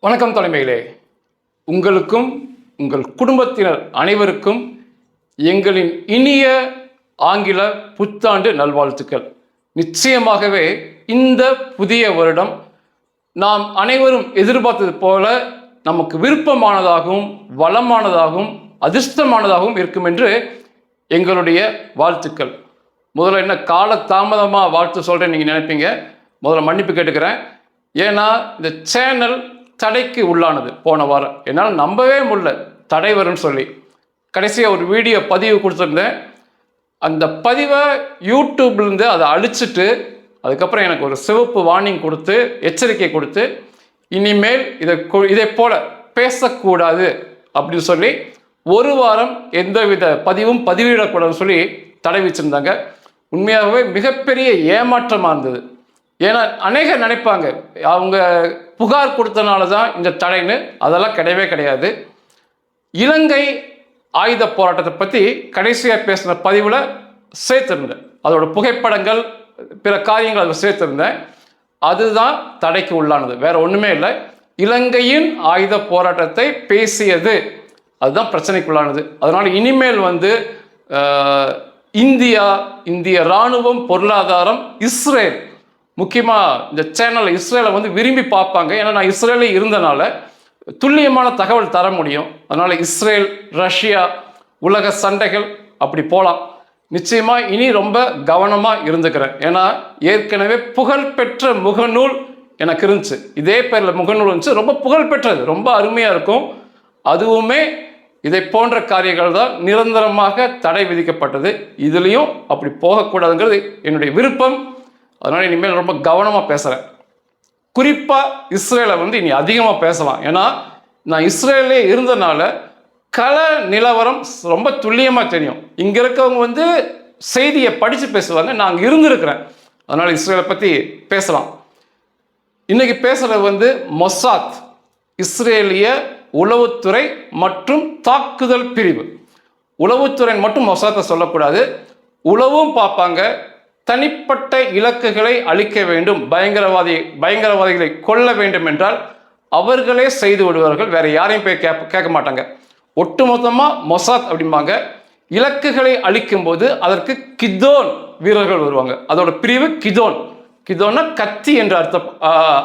வணக்கம் தலைமையிலே. உங்களுக்கும் உங்கள் குடும்பத்தினர் அனைவருக்கும் எங்களின் இனிய ஆங்கில புத்தாண்டு நல்வாழ்த்துக்கள். நிச்சயமாகவே இந்த புதிய வருடம் நாம் அனைவரும் எதிர்பார்த்தது போல நமக்கு விருப்பமானதாகவும் வளமானதாகவும் அதிர்ஷ்டமானதாகவும் இருக்கும் என்று எங்களுடைய வாழ்த்துக்கள். முதல்ல என்ன கால தாமதமாக வாழ்த்து சொல்கிறேன் நீங்கள் நினைப்பீங்க? முதல்ல மன்னிப்பு கேட்டுக்கிறேன். ஏன்னா இந்த சேனல் தடைக்கு உள்ளானது. போன வாரம். என்னால் நம்பவே முடியல தடை வரும்னு சொல்லி. கடைசியாக ஒரு வீடியோ பதிவு கொடுத்துருந்தேன். அந்த பதிவை யூடியூப்லேருந்து அதை அழிச்சிட்டு அதுக்கப்புறம் எனக்கு ஒரு சிவப்பு வார்னிங் கொடுத்து எச்சரிக்கை கொடுத்து இனிமேல் இதை கொ இதை போல பேசக்கூடாது அப்படின்னு சொல்லி ஒரு வாரம் எந்தவித பதிவும் பதிவிடக்கூடாதுன்னு சொல்லி தடை வச்சுருந்தாங்க உண்மையாகவே மிகப்பெரிய ஏமாற்றமாக இருந்தது. ஏன்னா அநேகர் நினைப்பாங்க அவங்க புகார் கொடுத்தனால தான் இந்த தடைன்னு அதெல்லாம் கிடையவே கிடையாது. இலங்கை ஆயுத போராட்டத்தை பற்றி கடைசியாக பேசின பதிவில் சேர்த்துருந்தேன். அதோட புகைப்படங்கள் பிற காரியங்கள் அதில் சேர்த்துருந்தேன். அதுதான் தடைக்கு உள்ளானது. வேற ஒன்றுமே இல்லை. இலங்கையின் ஆயுத போராட்டத்தை பேசியது. அதுதான் பிரச்சனைக்குள்ளானது. அதனால் இனிமேல் வந்து இந்தியா இந்திய இராணுவம் பொருளாதாரம் இஸ்ரேல் முக்கியமாக இந்த சேனல் இஸ்ரேலை வந்து விரும்பி பார்ப்பாங்க. ஏன்னா நான் இஸ்ரேலே இருந்தனால துல்லியமான தகவல் தர முடியும். அதனால் இஸ்ரேல் ரஷ்யா உலக சண்டைகள் அப்படி போகலாம் நிச்சயமாக இனி ரொம்ப கவனமாக இருந்துக்கிறேன். ஏன்னா ஏற்கனவே புகழ்பெற்ற முகநூல் எனக்கு இருந்துச்சு. இதே பேரில் முகநூல் இருந்துச்சு. ரொம்ப புகழ்பெற்றது. ரொம்ப அருமையாக இருக்கும். அதுவுமே இதை போன்ற காரியங்கள் தான் நிரந்தரமாக தடை விதிக்கப்பட்டது. இதுலேயும் அப்படி போகக்கூடாதுங்கிறது என்னுடைய விருப்பம். அதனால் இனிமேல் ரொம்ப கவனமாக பேசுகிறேன் குறிப்பாக இஸ்ரேலை வந்து இனி அதிகமாக பேசலாம். ஏன்னா நான் இஸ்ரேலே இருந்தனால கல நிலவரம் ரொம்ப துல்லியமாக தெரியும். இங்கே இருக்கவங்க வந்து செய்தியை படித்து பேசுவாங்க. நான் அங்கே இருந்திருக்கிறேன். அதனால் இஸ்ரேலை பற்றி பேசலாம். இன்றைக்கி பேசுகிறது வந்து மொசாத் இஸ்ரேலிய உளவுத்துறை மற்றும் தாக்குதல் பிரிவு. உளவுத்துறை மட்டும் மொசாத்தை சொல்லக்கூடாது. உளவும் பார்ப்பாங்க தனிப்பட்ட இலக்குகளை அழிக்க வேண்டும். பயங்கரவாதி பயங்கரவாதிகளை கொல்ல வேண்டும் என்றால் அவர்களே செய்து விடுவார்கள். வேற யாரையும் போய் கேட்க கேட்க மாட்டாங்க. ஒட்டுமொத்தமாக மொசாத் அப்படிம்பாங்க. இலக்குகளை அழிக்கும் போது அதற்கு கிதோன் வீரர்கள் வருவாங்க. அதோட பிரிவு கிதோன். கிதோன்னா கத்தி என்ற அர்த்தம்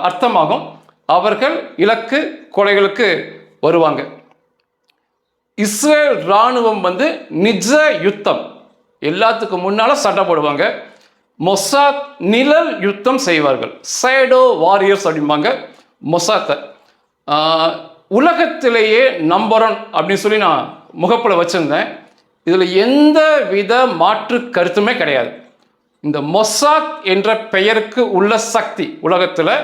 அர்த்தமாகும். அவர்கள் இலக்கு கொலைகளுக்கு வருவாங்க. இஸ்ரேல் இராணுவம் வந்து நிஜ யுத்தம். எல்லாத்துக்கும் முன்னால் சண்டை போடுவாங்க. மொசாத் நிழல் யுத்தம் செய்வார்கள். சைடோ வாரியர்ஸ் அப்படிம்பாங்க மொசாத்தை. உலகத்திலேயே நம்பர் ஒன் அப்படின்னு சொல்லி நான் முகப்பில் வச்சுருந்தேன். இதில் எந்த வித மாற்று கருத்துமே கிடையாது. இந்த மொசாத் என்ற பெயருக்கு உள்ள சக்தி உலகத்தில்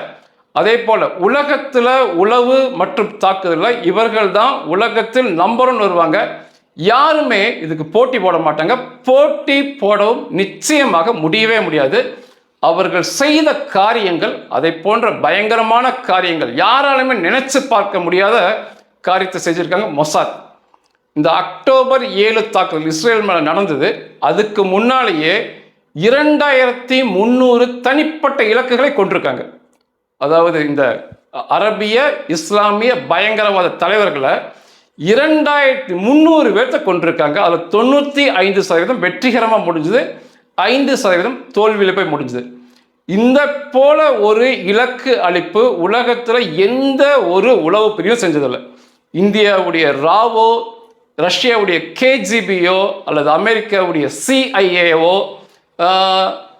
அதே போல் உலகத்தில் உளவு மற்றும் தாக்குதலில் இவர்கள் தான் உலகத்தில் நம்பர் ஒன் வருவாங்க. யாருமே இதுக்கு போட்டி போட மாட்டாங்க. போட்டி போடவும் நிச்சயமாக முடியவே முடியாது. அவர்கள் செய்த காரியங்கள் அதை போன்ற பயங்கரமான காரியங்கள் யாராலுமே நினைச்சு பார்க்க முடியாத காரியத்தை செஞ்சுருக்காங்க மொசாத். இந்த அக்டோபர் ஏழு தாக்குதல் இஸ்ரேல் மேலே நடந்தது. அதுக்கு முன்னாலேயே இரண்டாயிரத்தி முந்நூறு தனிப்பட்ட இலக்குகளை கொண்டிருக்காங்க. அதாவது இந்த அரபிய இஸ்லாமிய பயங்கரவாத தலைவர்களை இரண்டாயிரத்தி முந்நூறு பேர்த்த கொண்டிருக்காங்க. அதில் தொண்ணூற்றி ஐந்து சதவீதம் வெற்றிகரமாக முடிஞ்சது. ஐந்து சதவீதம் தோல்வியில் போய் முடிஞ்சது. இந்த போல ஒரு இலக்கு அளிப்பு உலகத்தில் எந்த ஒரு உளவு பிரிவும் செஞ்சதில்லை. இந்தியாவுடைய ராவோ ரஷ்யாவுடைய கேஜிபியோ அல்லது அமெரிக்காவுடைய சிஐஏஓ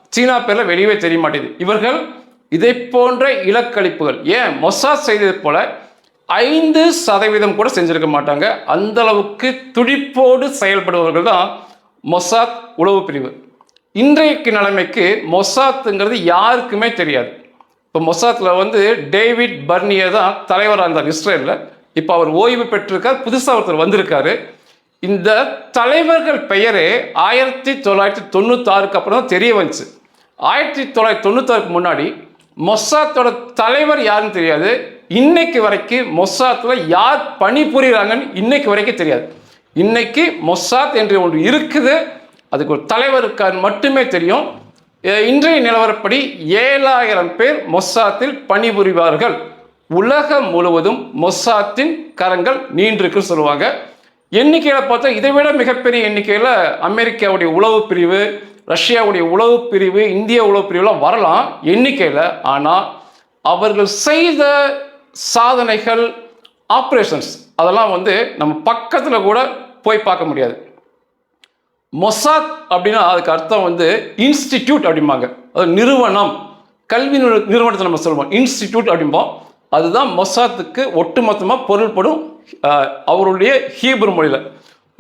சீனா பேரில் வெளியவே தெரிய மாட்டேங்குது. இவர்கள் இதை போன்ற இலக்களிப்புகள் ஏன் மொசாத் செய்தது போல ஐந்து சதவீதம் கூட செஞ்சிருக்க மாட்டாங்க. அந்த அளவுக்கு துடிப்போடு செயல்படுபவர்கள் தான் மொசாத் உளவு பிரிவு. இன்றைக்கு நிலைமைக்கு மொசாத்துங்கிறது யாருக்குமே தெரியாது. இப்போ மொசாத்தில் வந்து டேவிட் பர்னியர் தான் தலைவராக இருந்தார் இஸ்ரேலில். இப்போ அவர் ஓய்வு பெற்றிருக்கார். புதுசாக ஒருத்தர் வந்திருக்காரு. இந்த தலைவர்கள் பெயரே ஆயிரத்தி தொள்ளாயிரத்தி தொண்ணூத்தாறுக்கு அப்புறம் தான் தெரிய வந்துச்சு. ஆயிரத்தி தொள்ளாயிரத்தி தொண்ணூத்தாறுக்கு முன்னாடி மொசாத்தோட தலைவர் யாருன்னு தெரியாது. இன்னைக்கு வரைக்கும் மொசாத்தில் யார் பணிபுரிகிறாங்கன்னு இன்னைக்கு வரைக்கும் தெரியாது. இன்னைக்கு மொசாத் என்று ஒன்று இருக்குது அதுக்கு ஒரு தலைவருக்கார் மட்டுமே தெரியும். இன்றைய நிலவரப்படி ஏழாயிரம் பேர் மொசாத்தில் பணிபுரிவார்கள். உலகம் முழுவதும் மொசாத்தின் கரங்கள் நீண்டிருக்குன்னு சொல்லுவாங்க. எண்ணிக்கையில் பார்த்தா இதை விட மிகப்பெரிய எண்ணிக்கையில் அமெரிக்காவுடைய உளவு பிரிவு ரஷ்யாவுடைய உளவு பிரிவு இந்திய உளவு பிரிவுலாம் வரலாம் எண்ணிக்கையில். ஆனால் அவர்கள் செய்த சாதனைகள் ஆப்ரேஷன்ஸ் அதெல்லாம் வந்து நம்ம பக்கத்தில் கூட போய் பார்க்க முடியாது. மொசாத் அப்படின்னா அதுக்கு அர்த்தம் வந்து இன்ஸ்டிடியூட் அப்படிம்பாங்க. அது நிறுவனம். கல்வி நிறுவனத்தை நம்ம சொல்லுவோம். இன்ஸ்டிடியூட் அப்படிம்போம். அதுதான் மொசாத்துக்கு ஒட்டுமொத்தமாக பொருள்படும் அவருடைய ஹீப்ரு மொழியில்.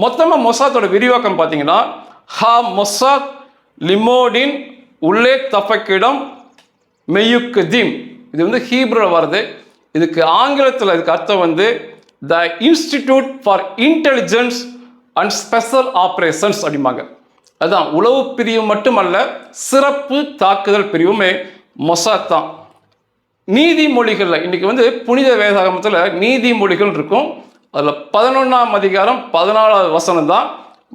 மொத்தமாக மொசாத்தோட விரிவாக்கம் பார்த்தீங்கன்னா ஹா மொசாத் லிமோடின் உள்ளே தஃபக்கிடம் மெய்யுக்கு தீம். இது வந்து ஹீப்ரில் வருது இதுக்கு ஆங்கிலத்தில் இதுக்கு அர்த்தம் வந்து the institute for intelligence and special operations அப்படிம்பாங்க. அதுதான் உளவு பிரிவு மட்டுமல்ல சிறப்பு தாக்குதல் பிரிவுமே மொசாத் தான். நீதிமொழிகளில் இன்றைக்கி வந்து புனித வேதாகமத்தில் நீதிமொழிகள் இருக்கும். அதில் பதினொன்றாம் அதிகாரம் பதினாலாவது வசனம் தான்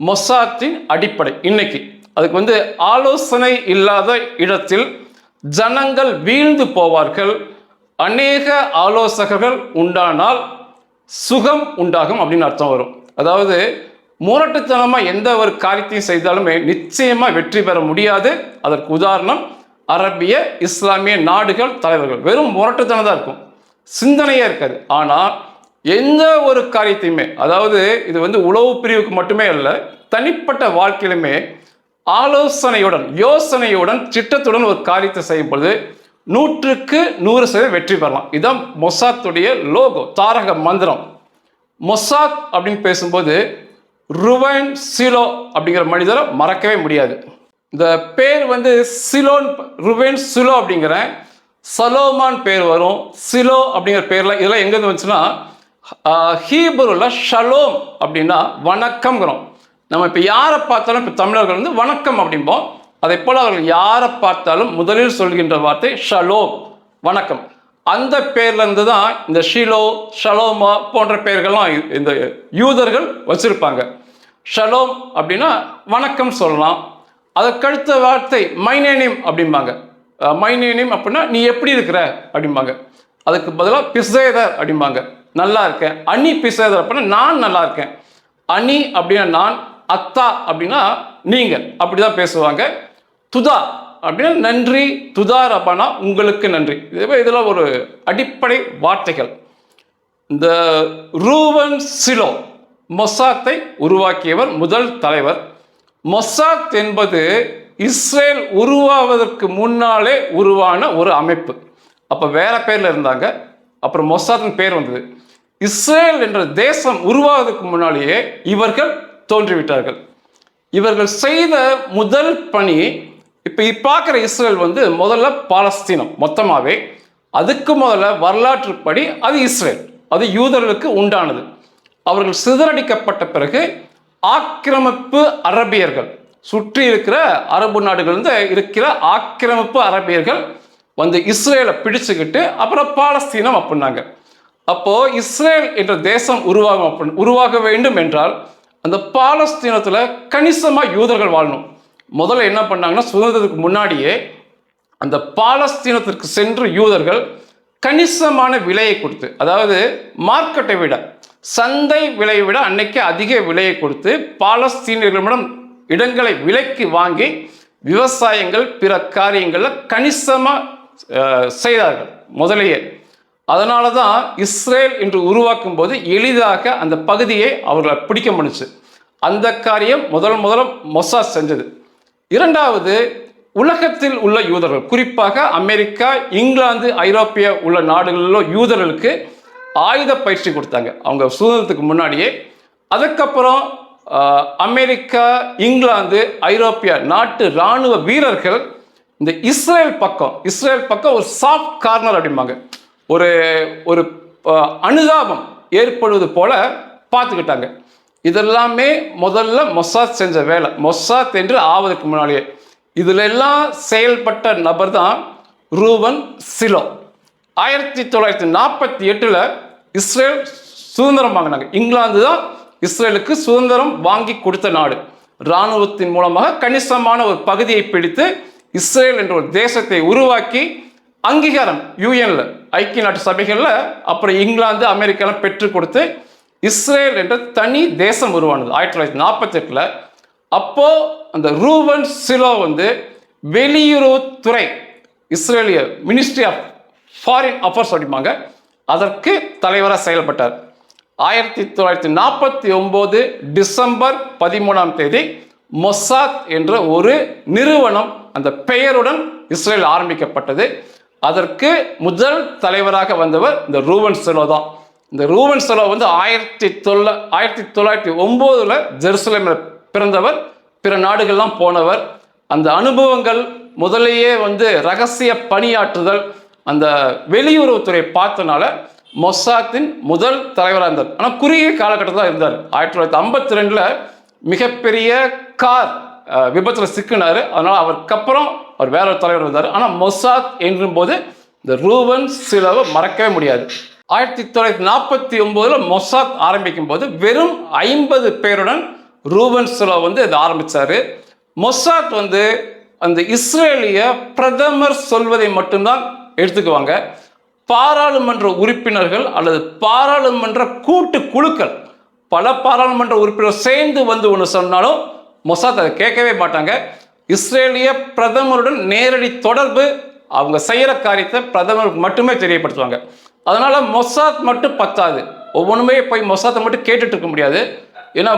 மொசாத்தின் அடிப்படை. இன்னைக்கு அதுக்கு வந்து ஆலோசனை இல்லாத இடத்தில் ஜனங்கள் வீழ்ந்து போவார்கள். அநேக ஆலோசகர்கள் உண்டானால் சுகம் உண்டாகும் அப்படின்னு அர்த்தம் வரும். அதாவது முரட்டுத்தனமாக எந்த ஒரு காரியத்தையும் செய்தாலுமே நிச்சயமாக வெற்றி பெற முடியாது. அதற்கு உதாரணம் அரபிய இஸ்லாமிய நாடுகள் தலைவர்கள். வெறும் முரட்டுத்தனம் தான் இருக்கும். சிந்தனையே இருக்காது. ஆனால் எந்த ஒரு காரியத்தையுமே அதாவது இது வந்து உளவு பிரிவுக்கு மட்டுமே அல்ல தனிப்பட்ட வாழ்க்கையிலுமே ஆலோசனையுடன் யோசனையுடன் திட்டத்துடன் ஒரு காரியத்தை செய்யும் பொழுது நூற்றுக்கு நூறு சதவீதம் வெற்றி பெறலாம். இதுதான் மொசாத்துடைய லோகோ தாரக மந்திரம். மொசாத் அப்படின்னு பேசும்போது ருவன் சிலோ அப்படிங்கிற மனிதரை மறக்கவே முடியாது. இந்த பேர் வந்து சிலோன் ருவன் சிலோ அப்படிங்கிற சலோமான் பேர் வரும். சிலோ அப்படிங்கிற பேர்லாம் இதெல்லாம் எங்கேருந்து வந்துச்சுன்னா ஹீபருல ஷலோம் அப்படின்னா வணக்கம்ங்கிறோம். நம்ம இப்போ யாரை பார்த்தாலும் இப்போ தமிழர்கள் வந்து வணக்கம் அப்படிம்போம். அதை போல அவர்கள் யாரை பார்த்தாலும் முதலில் சொல்கின்ற வார்த்தை ஷலோம். வணக்கம். அந்த பேர்லேருந்து தான் இந்த ஷிலோ ஷலோமா போன்ற பெயர்கள்லாம் இந்த யூதர்கள் வச்சிருப்பாங்க. ஷலோம் அப்படின்னா வணக்கம் சொல்லலாம். அதற்கடுத்த வார்த்தை மைனேனிம் அப்படிம்பாங்க. மைனேனிம் அப்படின்னா நீ எப்படி இருக்கிற அப்படிம்பாங்க. அதுக்கு பதிலாக பிசேதர் அப்படிம்பாங்க. நல்லா இருக்கேன். அனி பிசேதர் அப்படின்னா நான் நல்லா இருக்கேன். அனி அப்படின்னா நான் அத்தா அப்படின்னா நீங்கள். அப்படி தான் பேசுவாங்க. துதா அப்படின்னா நன்றி துதா ரபனா உங்களுக்கு நன்றி. இதே இதில் ஒரு அடிப்படை வார்த்தைகள். இந்த ரூவன் சிலோ மொசாத்தை உருவாக்கியவர் முதல் தலைவர். மொசாத் என்பது இஸ்ரேல் உருவாவதற்கு முன்னாலே உருவான ஒரு அமைப்பு. அப்போ வேற பேரில் இருந்தாங்க. அப்புறம் மொசாத்தின் பேர் வந்தது. இஸ்ரேல் என்ற தேசம் உருவாவதற்கு முன்னாலேயே இவர்கள் தோன்றிவிட்டார்கள். இவர்கள் செய்த முதல் பணி இப்போ பார்க்குற இஸ்ரேல் வந்து முதல்ல பாலஸ்தீனம் மொத்தமாகவே அதுக்கு முதல்ல வரலாற்றுப்படி அது இஸ்ரேல். அது யூதர்களுக்கு உண்டானது. அவர்கள் சிதறடிக்கப்பட்ட பிறகு ஆக்கிரமிப்பு அரபியர்கள் சுற்றி இருக்கிற அரபு நாடுகள்ந்து இருக்கிற ஆக்கிரமிப்பு அரபியர்கள் வந்து இஸ்ரேலை பிடிச்சுக்கிட்டு அப்புறம் பாலஸ்தீனம் அப்படின்னாங்க. அப்போது இஸ்ரேல் என்ற தேசம் உருவாகும் அப்படி உருவாக வேண்டும் என்றால் அந்த பாலஸ்தீனத்தில் கணிசமாக யூதர்கள் வாழணும். முதல்ல என்ன பண்ணாங்கன்னா சுதந்திரத்துக்கு முன்னாடியே அந்த பாலஸ்தீனத்திற்கு சென்று யூதர்கள் கணிசமான விலையை கொடுத்து அதாவது மார்க்கெட்டை விட சந்தை விலையை விட அன்னைக்கு அதிக விலையை கொடுத்து பாலஸ்தீனியர்களிடம் இடங்களை விலைக்கு வாங்கி விவசாயங்கள் பிற காரியங்களில் கணிசமாக செய்தார்கள் முதலையே. அதனால தான் இஸ்ரேல் என்று உருவாக்கும் போது எளிதாக அந்த பகுதியை அவர்களை பிடிக்க முடிச்சு அந்த காரியம் முதல் முதல்ல மொசா செஞ்சது. இரண்டாவது உலகத்தில் உள்ள யூதர்கள் குறிப்பாக அமெரிக்கா இங்கிலாந்து ஐரோப்பிய உள்ள நாடுகளில் யூதர்களுக்கு ஆயுத பயிற்சி கொடுத்தாங்க. அவங்க சுதந்திரத்துக்கு முன்னாடியே. அதுக்கப்புறம் அமெரிக்கா இங்கிலாந்து ஐரோப்பிய நாட்டு இராணுவ வீரர்கள் இந்த இஸ்ரேல் பக்கம் இஸ்ரேல் பக்கம் ஒரு சாஃப்ட் கார்னர் அப்படிம்பாங்க. ஒரு ஒரு அனுதாபம் ஏற்படுவது போல பார்த்துக்கிட்டாங்க. இதெல்லாமே முதல்ல மொசாத் செஞ்ச வேலை. மொசாத் என்று ஆவதற்கு முன்னாடியே. இதில் எல்லாம் செயல்பட்ட நபர் தான் ரூவன் சிலோ. ஆயிரத்தி தொள்ளாயிரத்தி நாற்பத்தி எட்டில் இஸ்ரேல் சுதந்திரம் வாங்கினாங்க. இங்கிலாந்து தான் இஸ்ரேலுக்கு சுதந்திரம் வாங்கி கொடுத்த நாடு. இராணுவத்தின் மூலமாக கணிசமான ஒரு பகுதியை பிடித்து இஸ்ரேல் என்ற ஒரு தேசத்தை உருவாக்கி அங்கீகாரம் யூஎனில் ஐக்கிய நாட்டு சபைகளில் அப்புறம் இங்கிலாந்து அமெரிக்காலாம் பெற்றுக் கொடுத்து இஸ்ரேல் என்ற தனி தேசம் உருவானது. ஆயிரத்தி தொள்ளாயிரத்தி நாற்பத்தெட்டில் அப்போது அந்த ரூபன் சிலோ வந்து வெளியுறவுத்துறை இஸ்ரேலிய மினிஸ்ட்ரி ஆஃப் ஃபாரின் அஃபேர்ஸ் அப்படிம்பாங்க அதற்கு தலைவராக செயல்பட்டார். ஆயிரத்தி தொள்ளாயிரத்தி நாற்பத்தி ஒம்பது டிசம்பர் பதிமூணாம் தேதி மொசாத் என்ற ஒரு நிறுவனம் அந்த பெயருடன் இஸ்ரேல் ஆரம்பிக்கப்பட்டது. அதற்கு முதல் தலைவராக வந்தவர் இந்த ரூவன் செலோ தான். இந்த ரூவன் செலவு வந்து ஆயிரத்தி தொள்ள ஆயிரத்தி தொள்ளாயிரத்தி ஒம்போதில் ஜெருசலேமில் பிறந்தவர் பிற நாடுகள்லாம் போனவர். அந்த அனுபவங்கள் முதலேயே வந்து ரகசிய பணியாற்றுதல் அந்த வெளியுறவுத்துறை பார்த்தனால மொசாத்தின் முதல் தலைவராக இருந்தார். ஆனால் குறுகிய காலகட்டத்தில் தான் இருந்தார். ஆயிரத்தி தொள்ளாயிரத்தி ஐம்பத்தி ரெண்டில் மிகப்பெரிய கார் விபத்தில் சிக்கினார். அதனால் அவருக்கு அப்புறம் அவர் வேற ஒரு தலைவர் இருந்தார் ஆனால் மொசாத் என்றும் போது இந்த ரூபன் சிலவை மறக்கவே முடியாது. ஆயிரத்தி தொள்ளாயிரத்தி நாற்பத்தி ஒன்பதுல மொசாத் ஆரம்பிக்கும் போது வெறும் ஐம்பது பேருடன் ரூவன் சிலோ வந்து இதை ஆரம்பித்தார் மொசாத் வந்து அந்த இஸ்ரேலிய பிரதமர் சொல்வதை மட்டும்தான் எடுத்துக்குவாங்க. பாராளுமன்ற உறுப்பினர்கள் அல்லது பாராளுமன்ற கூட்டு குழுக்கள் பல பாராளுமன்ற உறுப்பினர் சேர்ந்து வந்து ஒன்று சொன்னாலும் மொசாத் அதை கேட்கவே மாட்டாங்க. இஸ்ரேலிய பிரதமருடன் நேரடி தொடர்பு அவங்க செய்கிற காரியத்தை பிரதமருக்கு மட்டுமே தெரியப்படுத்துவாங்க. அதனால் மொசாத் மட்டும் பத்தாது. ஒவ்வொன்றுமே போய் மொசாத்தை மட்டும் கேட்டுட்டு இருக்க முடியாது. ஏன்னா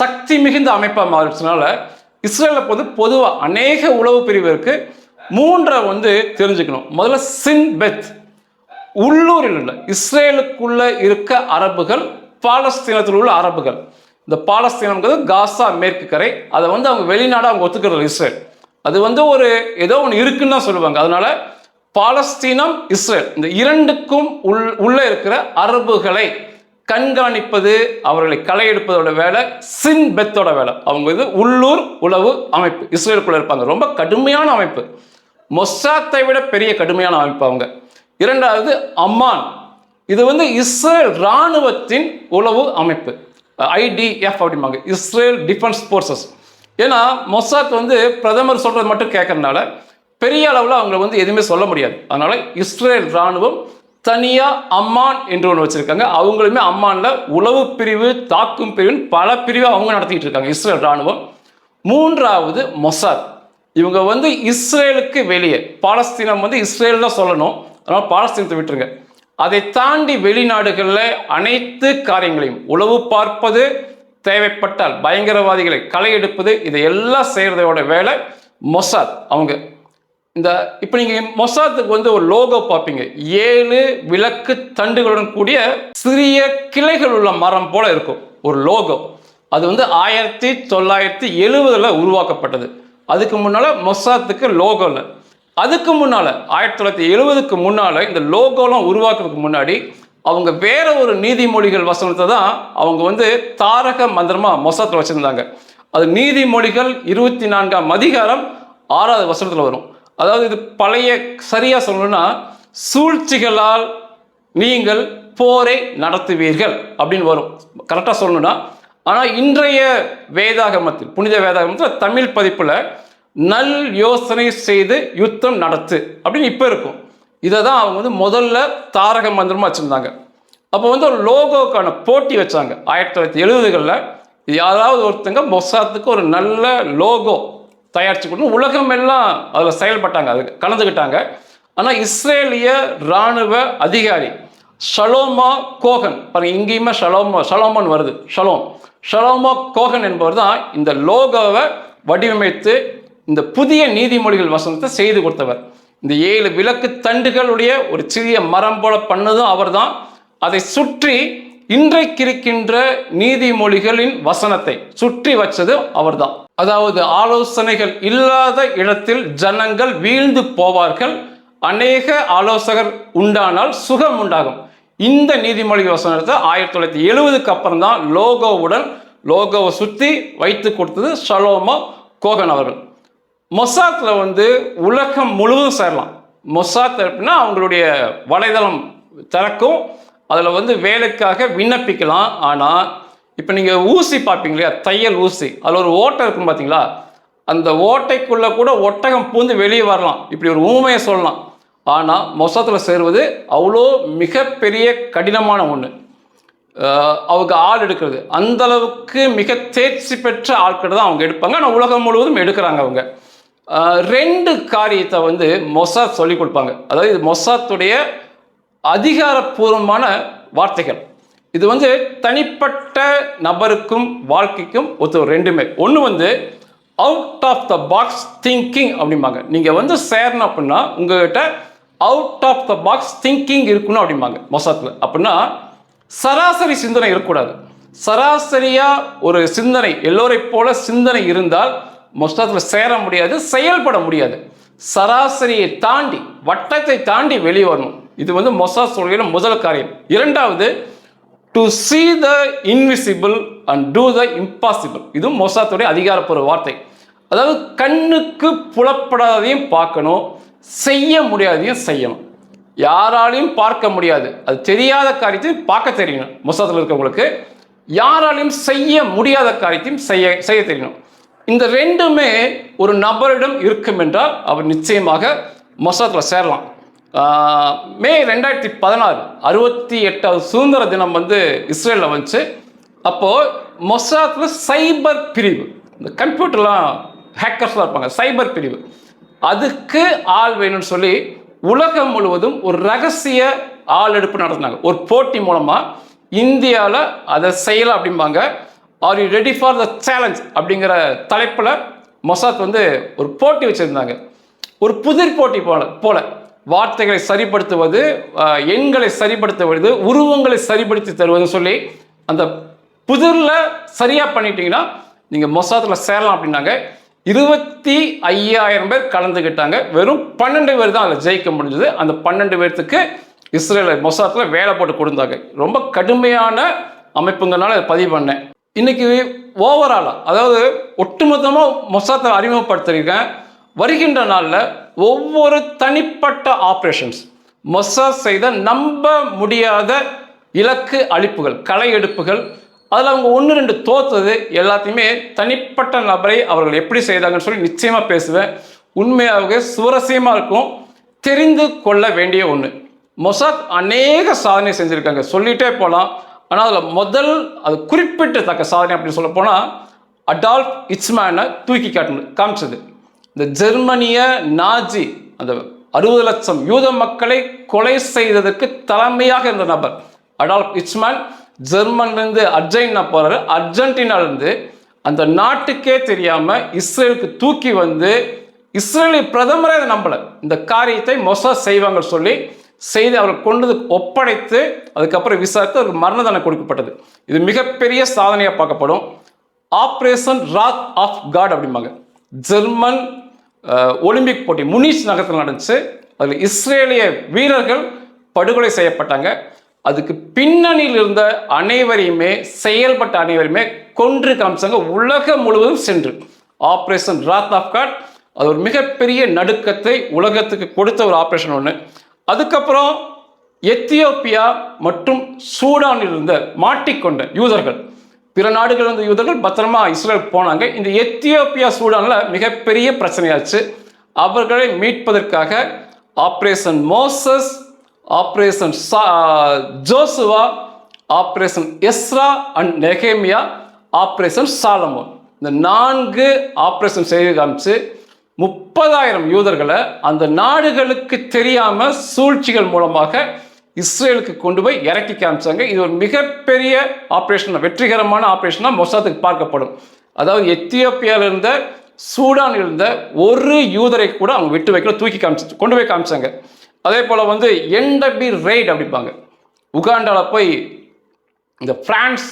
சக்தி மிகுந்த அமைப்பாக மாறிடுச்சுனால இஸ்ரேலில் வந்து பொதுவாக அநேக உளவு பிரிவிற்கு மூன்றை வந்து தெரிஞ்சுக்கணும். முதல்ல சின் பெத் உள்ளூரில் உள்ள இஸ்ரேலுக்குள்ள இருக்க அரபுகள் பாலஸ்தீனத்தில் உள்ள அரபுகள். இந்த பாலஸ்தீனம்ங்கிறது காசா மேற்கு கரை. அதை வந்து அவங்க வெளிநாடு அவங்க ஒத்துக்கிறது இஸ்ரேல். அது வந்து ஒரு ஏதோ ஒன்று இருக்குன்னு தான் சொல்லுவாங்க. அதனால பாலஸ்தீனம் இஸ்ரேல். இந்த இரண்டுக்கும் உள் உள்ளே இருக்கிற அரபுகளை கண்காணிப்பது அவர்களை களை எடுப்பதோட வேலை சின் பெத்தோட வேலை. அவங்க இது உள்ளூர் உளவு அமைப்பு. இஸ்ரேலுக்குள்ள இருப்பாங்க. ரொம்ப கடுமையான அமைப்பு. மொசாத்தை விட பெரிய கடுமையான அமைப்பு அவங்க. இரண்டாவது அம்மான். இது வந்து இஸ்ரேல் இராணுவத்தின் உளவு அமைப்பு. ஐடிஎஃப் அப்படிம்பாங்க. Israel defence forces. ஏன்னா மொசாத் வந்து பிரதமர் சொல்கிறது மட்டும் கேட்கறதுனால பெரிய அளவில் அவங்களை வந்து எதுவுமே சொல்ல முடியாது. அதனால் இஸ்ரேல் இராணுவம் தனியாக அம்மான் என்று ஒன்று வச்சுருக்காங்க. அவங்களுமே அம்மானில் உளவு பிரிவு தாக்கும் பிரிவுன்னு பல பிரிவை அவங்க நடத்திக்கிட்டு இருக்காங்க. இஸ்ரேல் இராணுவம். மூன்றாவது மொசாத் இவங்க வந்து இஸ்ரேலுக்கு வெளியே. பாலஸ்தீனம் வந்து இஸ்ரேல் தான் சொல்லணும். அதனால் பாலஸ்தீனத்தை விட்டுருங்க. அதை தாண்டி வெளிநாடுகளில் அனைத்து காரியங்களையும் உளவு பார்ப்பது தேவைப்பட்டால் பயங்கரவாதிகளை களை எடுப்பது இதை எல்லாம் செய்கிறதோட வேலை மொசாத் அவங்க இந்த இப்போ நீங்கள் மொசாத்துக்கு வந்து ஒரு லோகோ பார்ப்பீங்க. ஏழு விளக்கு தண்டுகளுடன் கூடிய சிறிய கிளைகள் உள்ள மரம் போல இருக்கும். ஒரு லோகோ. அது வந்து ஆயிரத்தி தொள்ளாயிரத்தி எழுவதில் உருவாக்கப்பட்டது. அதுக்கு முன்னால் மொசாத்துக்கு லோகோ இல்லை. அதுக்கு முன்னால் ஆயிரத்தி தொள்ளாயிரத்தி எழுவதுக்கு முன்னால் இந்த லோகோலாம் உருவாக்குறதுக்கு முன்னாடி அவங்க வேற ஒரு நீதிமொழிகள் வசனத்தை தான் அவங்க வந்து தாரக மந்திரமாக மொசாத்தில் வச்சுருந்தாங்க. அது நீதிமொழிகள் இருபத்தி நான்காம் அதிகாரம் ஆறாவது வசனத்தில் வரும். அதாவது இது பழைய சரியாக சொல்லணும்னா சூழ்ச்சிகளால் நீங்கள் போரை நடத்துவீர்கள் அப்படின்னு வரும். கரெக்டாக சொல்லணும்னா ஆனால் இன்றைய வேதாகமத்தில் புனித வேதாகமத்தில் தமிழ் பதிப்பில் நல் யோசனை செய்து யுத்தம் நடத்து அப்படின்னு இப்போ இருக்கும். இதை தான் அவங்க வந்து முதல்ல தாரக மந்திரமாக வச்சுருந்தாங்க. அப்போ வந்து ஒரு லோகோக்கான போட்டி வச்சாங்க. ஆயிரத்தி தொள்ளாயிரத்தி எழுபதுகளில் யாராவது ஒருத்தங்க மொசாத்துக்கு ஒரு நல்ல லோகோ தயாரித்து கொடுத்து உலகம் எல்லாம் அதில் செயல்பட்டாங்க அது கலந்துக்கிட்டாங்க ஆனால் இஸ்ரேலிய இராணுவ அதிகாரி ஷலோமா கோகன் பாருங்க இங்கேயுமே ஷலோமா ஷலோமன் வருது. ஷலோம். ஷலோமா கோகன் என்பவர் தான் இந்த லோகோவை வடிவமைத்து இந்த புதிய நீதிமொழிகள் வசனத்தை செய்து கொடுத்தவர். இந்த ஏழு விளக்கு தண்டுகளுடைய ஒரு சிறிய மரம் போல பண்ணதும் அவர்தான் அதை சுற்றி இன்றைக்கு இருக்கின்ற நீதிமொழிகளின் வசனத்தை சுற்றி வச்சது அவர்தான் அதாவது ஆலோசனைகள் இல்லாத இடத்தில் ஜனங்கள் வீழ்ந்து போவார்கள். அநேக ஆலோசகர் உண்டானால் சுகம் உண்டாகும். இந்த நீதிமொழி வசனத்தை ஆயிரத்தி தொள்ளாயிரத்தி எழுபதுக்கு அப்புறம் தான் லோகோவுடன் லோகோவை சுற்றி வைத்து கொடுத்தது ஷலோமா கோகன் அவர்கள். மொசாத்தில் வந்து உலகம் முழுவதும் சேரலாம். மொசாத் அப்படின்னா அவங்களுடைய வலைதளம் திறக்கும். அதில் வந்து வேலைக்காக விண்ணப்பிக்கலாம். ஆனால் இப்போ நீங்கள் ஊசி பார்ப்பீங்க இல்லையா? தையல் ஊசி. அதில் ஒரு ஓட்டை இருக்கும் பார்த்தீங்களா அந்த ஓட்டைக்குள்ளே கூட ஒட்டகம் பூந்து வெளியே வரலாம். இப்படி ஒரு ஊமையை சொல்லலாம். ஆனால் மொசாத்தில் சேருவது அவ்வளோ மிகப்பெரிய கடினமான ஒன்று அவங்க ஆள் எடுக்கிறது. அந்த அளவுக்கு மிக தேர்ச்சி பெற்ற ஆட்கள் தான் அவங்க எடுப்பாங்க. ஆனால் உலகம் முழுவதும் எடுக்கிறாங்க அவங்க. ரெண்டு காரியத்தை வந்து மொசாத் சொல்லிக் கொடுப்பாங்க. அதாவது இது மொசாத்துடைய அதிகாரப்பூர்வமான வார்த்தைகள். இது வந்து தனிப்பட்ட நபருக்கும் வாழ்க்கைக்கும் ஒத்து ரெண்டுமே. ஒன்று வந்து out of the box thinking அப்படிம்பாங்க. நீங்கள் வந்து சேரணும் அப்படின்னா உங்ககிட்ட out of the box thinking இருக்கணும் அப்படிம்பாங்க மொசாத்தில் அப்படின்னா சராசரி சிந்தனை இருக்கக்கூடாது. சராசரியாக ஒரு சிந்தனை எல்லோரை போல சிந்தனை இருந்தால் மொசாத்தில் சேர முடியாது செயல்பட முடியாது. சராசரியை தாண்டி வட்டத்தை தாண்டி வெளியே வரணும். இது வந்து மொசாத் சொல்கிற முதல் காரியம். இரண்டாவது to see the invisible and do the impossible இது மொசாத்துடைய அதிகாரப்பூர்வ வார்த்தை. அதாவது கண்ணுக்கு புலப்படாததையும் பார்க்கணும் செய்ய முடியாததையும் செய்யணும். யாராலையும் பார்க்க முடியாது. அது தெரியாத காரியத்தையும் பார்க்க தெரியணும் மொசாத்தில் இருக்கவங்களுக்கு யாராலையும் செய்ய முடியாத காரியத்தையும் செய்ய செய்ய தெரியணும் இந்த ரெண்டுமே ஒரு நபரிடம் இருக்கும் என்றால் அவர் நிச்சயமாக மொசாத்தில் சேரலாம். மே ரெண்டாயிரத்தி பதினாறு அறுபத்தி எட்டாவது சுதந்திர தினம் வந்து இஸ்ரேலில் வந்துச்சு. அப்போது மொசாத்தில் சைபர் பிரிவு இந்த கம்ப்யூட்டர்லாம் ஹேக்கர்ஸ்லாம் இருப்பாங்க சைபர் பிரிவு. அதுக்கு ஆள் வேணும்னு சொல்லி உலகம் முழுவதும் ஒரு ரகசிய ஆள் எடுப்பு நடத்தினாங்க. ஒரு போட்டி மூலமாக இந்தியாவில் அதை செய்யலாம் அப்படிம்பாங்க. Are you ready for the challenge அப்படிங்கிற தலைப்பில் மொசாத் வந்து ஒரு போட்டி வச்சுருந்தாங்க. ஒரு புதிர் போட்டி போல போல. வார்த்தைகளை சரிப்படுத்துவது எண்களை சரிப்படுத்துவது உருவங்களை சரிப்படுத்தி தருவதுன்னு சொல்லி அந்த புதிரில் சரியாக பண்ணிட்டீங்கன்னா நீங்கள் மொசாத்தில் சேரலாம் அப்படின்னாங்க. இருபத்தி ஐயாயிரம் பேர் கலந்துக்கிட்டாங்க வெறும் பன்னெண்டு பேர் தான் அதில் ஜெயிக்க முடிஞ்சது. அந்த பன்னெண்டு பேர்த்துக்கு இஸ்ரேல மொசாத்தில் வேலை போட்டு கொடுத்தாங்க. ரொம்ப கடுமையான அமைப்புங்கனால அதை பதிவு பண்ணேன். இன்னைக்கு ஓவராலாக அதாவது ஒட்டுமொத்தமாக மொசாத்தை அறிமுகப்படுத்திருக்கேன். வருகின்ற நாளில் ஒவ்வொரு தனிப்பட்ட ஆப்ரேஷன்ஸ் மொசாத் செய்த நம்ப முடியாத இலக்கு அழிப்புகள் களை எடுப்புகள். அதில் அவங்க ஒன்று ரெண்டு தோத்தது எல்லாத்தையுமே தனிப்பட்ட நபரை அவர்கள் எப்படி செய்தாங்கன்னு சொல்லி நிச்சயமாக பேசுவேன். உண்மையாகவே சுவரசியமாக இருக்கும். தெரிந்து கொள்ள வேண்டிய ஒன்று மொசாத் அநேக சாதனை செஞ்சுருக்காங்க. சொல்லிகிட்டே போகலாம் ஆனால் அதில் முதல் அது குறிப்பிட்டத்தக்க சாதனை அப்படின்னு சொல்ல போனால் அடால்ஃப் இட்ஸ்மேனை தூக்கி காட்டணும் காமிச்சது. இந்த ஜெர்மனிய நாஜி அந்த அறுபது லட்சம் யூத மக்களை கொலை செய்ததற்கு தலைமையாக இருந்த நபர் அடால்ஃப் இட்ஸ்மேன் ஜெர்மன்லேருந்து அர்ஜென்டினா போகிறாரு அர்ஜென்டினாலேருந்து அந்த நாட்டுக்கே தெரியாமல் இஸ்ரேலுக்கு தூக்கி வந்து இஸ்ரேலி பிரதமரே அதை நம்பலை. இந்த காரியத்தை மொசா செய்வாங்க சொல்லி செய்து அவர் கொண்டு வந்து ஒப்படைத்து அதுக்கப்புறம் விசாரித்து அவருக்கு மரண தண்டனை கொடுக்கப்பட்டது. இது மிகப்பெரிய சாதனையாக பார்க்கப்படும். ஆப்ரேஷன் ராத் ஆஃப் காட் அப்படிம்பாங்க. ஜெர்மன் ஒலிம்பிக் போட்டி முனிஸ் நகரத்தில் நடந்துச்சு. அதில் இஸ்ரேலிய வீரர்கள் படுகொலை செய்யப்பட்டாங்க. அதுக்கு பின்னணியில் இருந்த அனைவரையுமே செயல்பட்ட அனைவரையுமே கொன்று காமிச்சாங்க. உலகம் முழுவதும் சென்று. ஆப்ரேஷன் ராத் ஆஃப் காட் அது ஒரு மிகப்பெரிய நடுக்கத்தை உலகத்துக்கு கொடுத்த ஒரு ஆப்ரேஷன் ஒன்று அதுக்கப்புறம் எத்தியோப்பியா மற்றும் சூடானில் இருந்த மாட்டிக்கொண்ட யூதர்கள் பிற நாடுகள் வந்து யூதர்கள் பத்திரமா இஸ்ரேல் போனாங்க. இந்த எத்தியோப்பியா சூடானில் மிகப்பெரிய பிரச்சனையாச்சு. அவர்களை மீட்பதற்காக operation Moses operation Joshua operation Ezra and நெகேமியா ஆப்ரேஷன் சாலமோன். இந்த நான்கு ஆப்ரேஷன் செய்து காமிச்சு முப்பதாயிரம் யூதர்களை அந்த நாடுகளுக்கு தெரியாம சூழ்ச்சிகள் மூலமாக இஸ்ரேலுக்கு கொண்டு போய் இறக்கி காமிச்சாங்க. இது ஒரு மிகப்பெரிய ஆப்ரேஷன் வெற்றிகரமான ஆப்ரேஷனாக மொசாத்துக்கு பார்க்கப்படும். அதாவது எத்தியோப்பியாவில் இருந்த சூடானில் இருந்த ஒரு யூதரை கூட அவங்க விட்டு வைக்கல தூக்கி காமிச்சு கொண்டு போய் காமிச்சாங்க. அதே போல் வந்து என்டபி ரெய்ட் அப்படிப்பாங்க உகாண்டாவில் போய் இந்த பிரான்ஸ்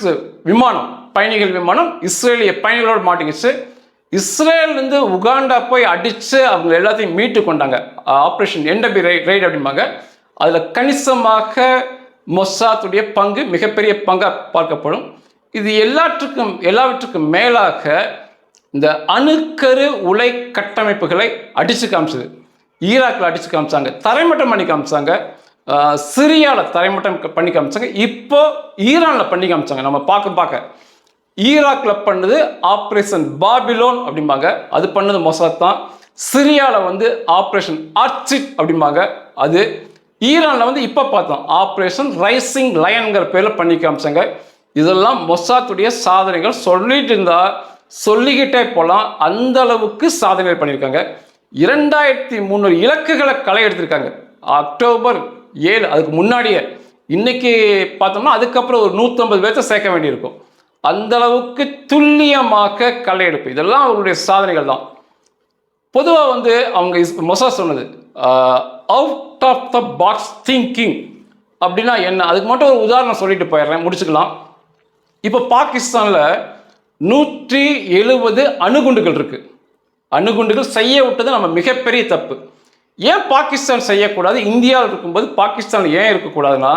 விமானம் பயணிகள் விமானம் இஸ்ரேலிய பயணிகளோடு மாட்டிக்கிச்சு. இஸ்ரேல்லேருந்து உகாண்டா போய் அடித்து அவங்க எல்லாத்தையும் மீட்டு கொண்டாங்க. ஆப்ரேஷன் என்டபி ரை ரைட் அப்படிம்பாங்க. அதில் கணிசமாக மொசாத்துடைய பங்கு மிகப்பெரிய பங்காக பார்க்கப்படும். இது எல்லாற்றுக்கும் எல்லாவற்றுக்கும் மேலாக இந்த அணுக்கரு உலை கட்டமைப்புகளை அடித்து காமிச்சது. ஈராக்கில் அடித்து காமிச்சாங்க தரைமட்டம் பண்ணி காமிச்சாங்க சிரியாவில் தரைமட்டம் பண்ணி காமிச்சாங்க இப்போ ஈரானில் பண்ணி காமிச்சாங்க நம்ம பார்க்க பார்க்க. ஈராக்கில் பண்ணது ஆப்ரேஷன் பாபிலோன் அப்படிம்பாங்க அது பண்ணது மொசாத் தான். சிரியாவில் வந்து ஆப்ரேஷன் ஆர்ச்சிட் அப்படிம்பாங்க அது ஈரானில் வந்து இப்போ பார்த்தோம் ஆப்ரேஷன் ரைசிங் லயன்கிற பேரில் பண்ணி காமிச்சாங்க. இதெல்லாம் மொசாத்துடைய சாதனைகள். சொல்லிட்டு இருந்தால் சொல்லிக்கிட்டே போகலாம் அந்த அளவுக்கு சாதனைகள் பண்ணியிருக்காங்க. இரண்டாயிரத்தி முந்நூறு இலக்குகளை களை எடுத்திருக்காங்க. அக்டோபர் ஏழு அதுக்கு முன்னாடியே. இன்னைக்கு பார்த்தோம்னா அதுக்கப்புறம் ஒரு நூற்றம்பது பேர்த்த சேர்க்க வேண்டியிருக்கும். அந்த அளவுக்கு துல்லியமாக களை எடுப்பு. இதெல்லாம் அவருடைய சாதனைகள் தான். பொதுவாக வந்து அவங்க மொசா சொன்னது out of the box thinking அப்படின்னா என்ன? அதுக்கு மட்டும் ஒரு உதாரணம் சொல்லிட்டு போயிடுறேன். முடிச்சுக்கலாம். இப்போ பாகிஸ்தானில் நூற்றி எழுபது அணுகுண்டுகள் இருக்குது அணுகுண்டுகள் செய்ய விட்டது நம்ம மிகப்பெரிய தப்பு. ஏன் பாகிஸ்தான் செய்யக்கூடாது? இந்தியாவில் இருக்கும்போது பாகிஸ்தான் ஏன் இருக்கக்கூடாதுன்னா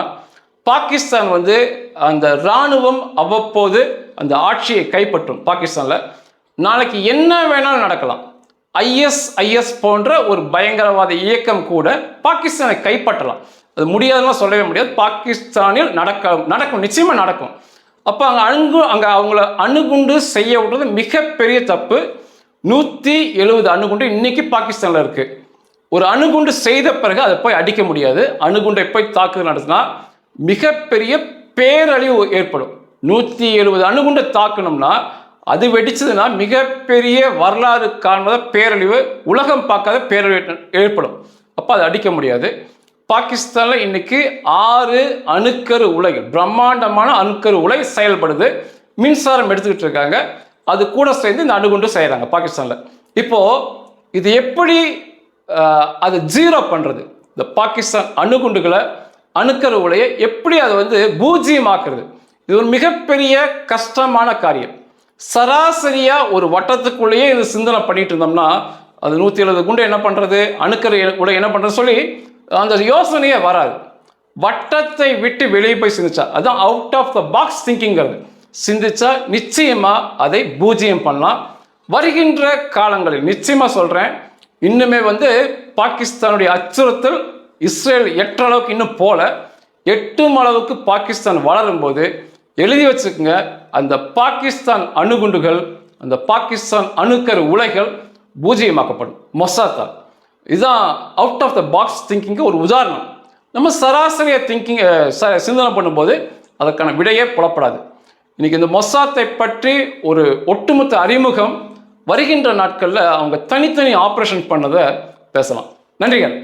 பாகிஸ்தான் வந்து அந்த இராணுவம் அவ்வப்போது அந்த ஆட்சியை கைப்பற்றும் பாகிஸ்தானில். நாளைக்கு என்ன வேணாலும் நடக்கலாம். ஐஎஸ்ஐஎஸ் போன்ற ஒரு பயங்கரவாத இயக்கம் கூட பாகிஸ்தானை கைப்பற்றலாம். அது முடியாதுன்னு சொல்லவே முடியாது. பாகிஸ்தானில் நடக்க நடக்கும் நிச்சயமாக நடக்கும். அப்போ அங்கே அணுகு அங்கே அவங்கள அணுகுண்டு செய்ய விடுறது மிகப்பெரிய தப்பு. நூற்றி எழுபது அணுகுண்டு இன்றைக்கி பாகிஸ்தானில் இருக்குது ஒரு அணுகுண்டு செய்த பிறகு அதை போய் அடிக்க முடியாது. அணுகுண்டை போய் தாக்குதல் நடத்தினா மிகப்பெரிய பேரழிவு ஏற்படும். நூற்றி எழுபது அணுகுண்டை தாக்கணும்னா அது வெடிச்சதுன்னா மிகப்பெரிய வரலாறு காண்பத பேரழிவு உலகம் பார்க்காத பேரழிவு ஏற்படும். அப்போ அதை அடிக்க முடியாது. பாகிஸ்தானில் இன்னைக்கு ஆறு அணுக்கரு உலை பிரம்மாண்டமான அணுக்கரு உலை செயல்படுது. மின்சாரம் எடுத்துக்கிட்டு இருக்காங்க. அது கூட சேர்ந்து இந்த அணுகுண்டு செய்கிறாங்க பாகிஸ்தானில். இப்போது இது எப்படி அதை ஜீரோ பண்ணுறது இந்த பாகிஸ்தான் அணுகுண்டுகளை அணுக்கரு உலையை எப்படி அதை வந்து பூஜ்ஜியமாக்குறது? இது ஒரு மிகப்பெரிய கஷ்டமான காரியம். சராசரியாக ஒரு வட்டத்துக்குள்ளேயே இது சிந்தனை பண்ணிட்டு இருந்தோம்னா அது நூற்றி எழுபது குண்டு என்ன பண்ணுறது அணுக்கரு உலை என்ன பண்ணுறது சொல்லி அந்த யோசனையே வராது. வட்டத்தை விட்டு வெளியே போய் சிந்திச்சா அதுதான் அவுட் ஆஃப் த பாக்ஸ் திங்கிங்கிறது சிந்திச்சா நிச்சயமாக அதை பூஜ்ஜியம் பண்ணலாம். வருகின்ற காலங்களில் நிச்சயமாக சொல்கிறேன் இன்னுமே வந்து பாகிஸ்தானுடைய அச்சுறுத்தல் இஸ்ரேல் எட்ட அளவுக்கு இன்னும் போல எட்டும் அளவுக்கு பாகிஸ்தான் வளரும் போது எழுதி வச்சுக்கோங்க. அந்த பாகிஸ்தான் அணுகுண்டுகள் அந்த பாகிஸ்தான் அணுக்கரு உலைகள் பூஜ்ஜியமாக்கப்படும். மொசாத்தால் இதுதான் அவுட் ஆஃப் த பாக்ஸ் திங்கிங்க்கு ஒரு உதாரணம். நம்ம சராசரியை திங்கிங் சிந்தனை பண்ணும்போது அதற்கான விடையே புலப்படாது. இன்றைக்கி இந்த மொசாத்தை பற்றி ஒரு ஒட்டுமொத்த அறிமுகம் வருகின்ற நாட்களில் அவங்க தனித்தனி ஆப்ரேஷன் பண்ணதை பேசலாம். நன்றிகள்.